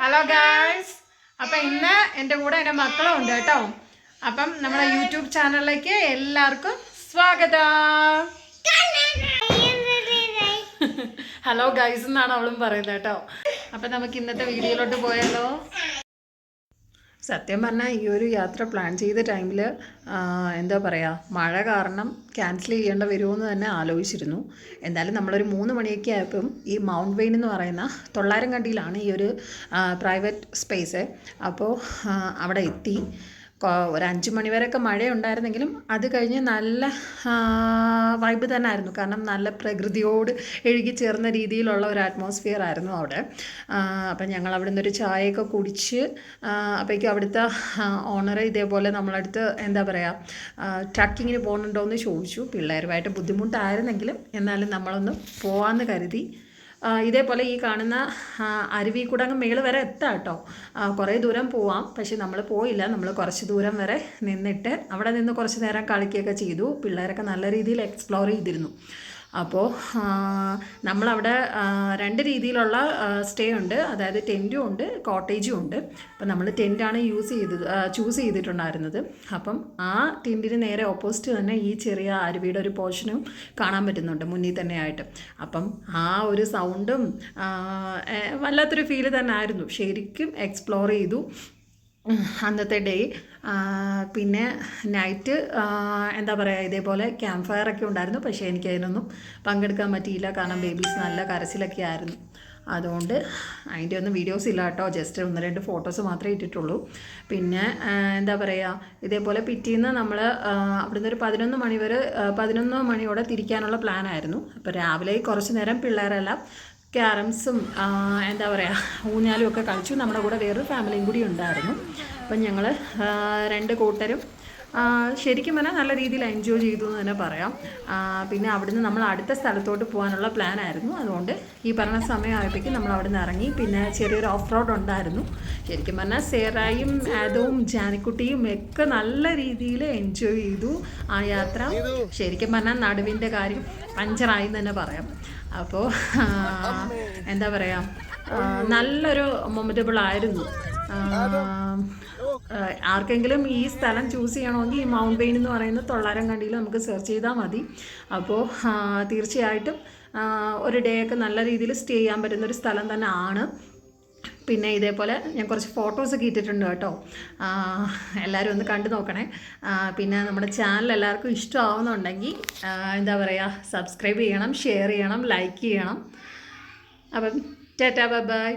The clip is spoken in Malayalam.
ഹലോ ഗായ്സ് അപ്പം ഇന്ന് എന്റെ കൂടെ എന്റെ മക്കളും ഉണ്ട് കേട്ടോ. അപ്പം നമ്മുടെ യൂട്യൂബ് ചാനലിലേക്ക് എല്ലാവർക്കും സ്വാഗതം. ഹലോ ഗൈസ് എന്നാണ് അവളും പറയുന്നത് കേട്ടോ. അപ്പം നമുക്ക് ഇന്നത്തെ വീഡിയോയിലോട്ട് പോയാലോ? സത്യം പറഞ്ഞാൽ ഈ ഒരു യാത്ര പ്ലാൻ ചെയ്ത ടൈമിൽ എന്താ പറയുക മഴ കാരണം ക്യാൻസൽ ചെയ്യേണ്ട വരുമെന്ന് തന്നെ ആലോചിച്ചിരുന്നു. എന്തായാലും നമ്മളൊരു മൂന്ന് മണിയൊക്കെ ആയപ്പം ഈ മൗണ്ട് വെയിൻ എന്ന് പറയുന്ന തൊള്ളായിരം കണ്ടിയിലാണ് ഈ ഒരു പ്രൈവറ്റ് സ്പേസ് അപ്പോൾ അവിടെ എത്തി. ഒരു അഞ്ച് മണിവരെയൊക്കെ മഴയുണ്ടായിരുന്നെങ്കിലും അത് കഴിഞ്ഞ് നല്ല വൈബ് തന്നെ ആയിരുന്നു കാരണം നല്ല പ്രകൃതിയോട് എഴുകി ചേർന്ന രീതിയിലുള്ള ഒരു അറ്റ്മോസ്ഫിയർ ആയിരുന്നു അവിടെ. അപ്പം ഞങ്ങൾ അവിടെ നിന്നൊരു ചായയൊക്കെ കുടിച്ച് അപ്പോഴേക്കും അവിടുത്തെ ഓണർ ഇതേപോലെ നമ്മളടുത്ത് എന്താ പറയുക ട്രക്കിങ്ങിന് പോകുന്നുണ്ടോ എന്ന് ചോദിച്ചു. പിള്ളേരുമായിട്ട് ബുദ്ധിമുട്ടായിരുന്നെങ്കിലും എന്നാലും നമ്മളൊന്ന് പോവാമെന്ന് കരുതി. ഇതേപോലെ ഈ കാണുന്ന അരുവി അരുവിക്കുടങ്ങ് മേൾ വരെ എത്താം കേട്ടോ. കുറേ ദൂരം പോവാം. പക്ഷെ നമ്മൾ പോയില്ല. നമ്മൾ കുറച്ച് ദൂരം വരെ നിന്നിട്ട് അവിടെ നിന്ന് കുറച്ച് നേരം കളിക്കുകയൊക്കെ ചെയ്തു. പിള്ളേരൊക്കെ നല്ല രീതിയിൽ എക്സ്പ്ലോർ ചെയ്തിരുന്നു. അപ്പോൾ നമ്മളവിടെ രണ്ട് രീതിയിലുള്ള സ്റ്റേ ഉണ്ട്. അതായത് ടെന്റും ഉണ്ട് കോട്ടേജും ഉണ്ട്. അപ്പം നമ്മൾ ടെന്റാണ് യൂസ് ചെയ്തത് ചൂസ് ചെയ്തിട്ടുണ്ടായിരുന്നത്. അപ്പം ആ ടെന്റിന് നേരെ ഓപ്പോസിറ്റ് തന്നെ ഈ ചെറിയ അരുവിയുടെ ഒരു പോർഷനും കാണാൻ പറ്റുന്നുണ്ട് മുന്നിൽ തന്നെ ആയിട്ട് അപ്പം ആ ഒരു സൗണ്ടും വല്ലാത്തൊരു ഫീൽ തന്നെ ആയിരുന്നു. ശരിക്കും എക്സ്പ്ലോർ ചെയ്തു. അന്നത്തെ ഡേ പിന്നെ നൈറ്റ് എന്താ പറയുക ഇതേപോലെ ക്യാമ്പ് ഫയർ ഒക്കെ ഉണ്ടായിരുന്നു. പക്ഷേ എനിക്കതിനൊന്നും പങ്കെടുക്കാൻ പറ്റിയില്ല. കാരണം ബേബീസ് നല്ല കരച്ചിലൊക്കെ ആയിരുന്നു. അതുകൊണ്ട് അതിന്റെ ഒന്നും വീഡിയോസ് ഇല്ല കേട്ടോ. ജസ്റ്റ് ഒന്ന് രണ്ട് ഫോട്ടോസ് മാത്രമേ ഇട്ടിട്ടുള്ളൂ. പിന്നെ എന്താ പറയുക ഇതേപോലെ പിറ്റേന്ന് നമ്മൾ അവിടുന്ന് ഒരു പതിനൊന്ന് മണി വരെ പതിനൊന്ന് മണിയോടെ തിരിക്കാനുള്ള പ്ലാനായിരുന്നു അപ്പോൾ രാവിലെ കുറച്ച് നേരം പിള്ളേരെല്ലാം ക്യാരംസും എന്താ പറയുക ഊഞ്ഞാലും ഒക്കെ കളിച്ചു. നമ്മുടെ കൂടെ വേറൊരു ഫാമിലിയും കൂടി ഉണ്ടായിരുന്നു. അപ്പം ഞങ്ങൾ രണ്ട് കൂട്ടരും ശരിക്കും പറഞ്ഞാൽ നല്ല രീതിയിൽ എൻജോയ് ചെയ്തു എന്ന് തന്നെ പറയാം. പിന്നെ അവിടുന്ന് നമ്മൾ അടുത്ത സ്ഥലത്തോട്ട് പോകാനുള്ള പ്ലാൻ ആയിരുന്നു. അതുകൊണ്ട് ഈ പറഞ്ഞ സമയമായപ്പോഴേക്കും നമ്മൾ അവിടെ നിന്ന് ഇറങ്ങി. പിന്നെ ചെറിയൊരു ഓഫ് റോഡ് ഉണ്ടായിരുന്നു. ശരിക്കും പറഞ്ഞാൽ സേറായും ആദവും ജാനിക്കുട്ടിയും ഒക്കെ നല്ല രീതിയിൽ എൻജോയ് ചെയ്തു ആ യാത്ര. ശരിക്കും പറഞ്ഞാൽ നടുവിന്റെ കാര്യം പഞ്ചറായി എന്ന് തന്നെ പറയാം. അപ്പോൾ എന്താ പറയാ നല്ലൊരു മൊമെറ്റബിൾ ആയിരുന്നു. ആർക്കെങ്കിലും ഈ സ്ഥലം ചൂസ് ചെയ്യണമെങ്കിൽ ഈ മൗണ്ട് വെയിൻ എന്ന് പറയുന്ന തൊള്ളാരം കണ്ടിയിൽ നമുക്ക് സെർച്ച് ചെയ്താൽ മതി. അപ്പോൾ തീർച്ചയായിട്ടും ഒരു ഡേ ഒക്കെ നല്ല രീതിയിൽ സ്റ്റേ ചെയ്യാൻ പറ്റുന്ന ഒരു സ്ഥലം തന്നെ ആണ്. പിന്നെ ഇതേപോലെ ഞാൻ കുറച്ച് ഫോട്ടോസൊക്കെ ഇട്ടിട്ടുണ്ട് കേട്ടോ. എല്ലാവരും ഒന്ന് കണ്ടു നോക്കണേ. പിന്നെ നമ്മുടെ ചാനൽ എല്ലാവർക്കും ഇഷ്ടമാവുന്നുണ്ടെങ്കിൽ എന്താ പറയുക സബ്സ്ക്രൈബ് ചെയ്യണം ഷെയർ ചെയ്യണം ലൈക്ക് ചെയ്യണം. അപ്പം ടാറ്റാ ബൈ ബൈ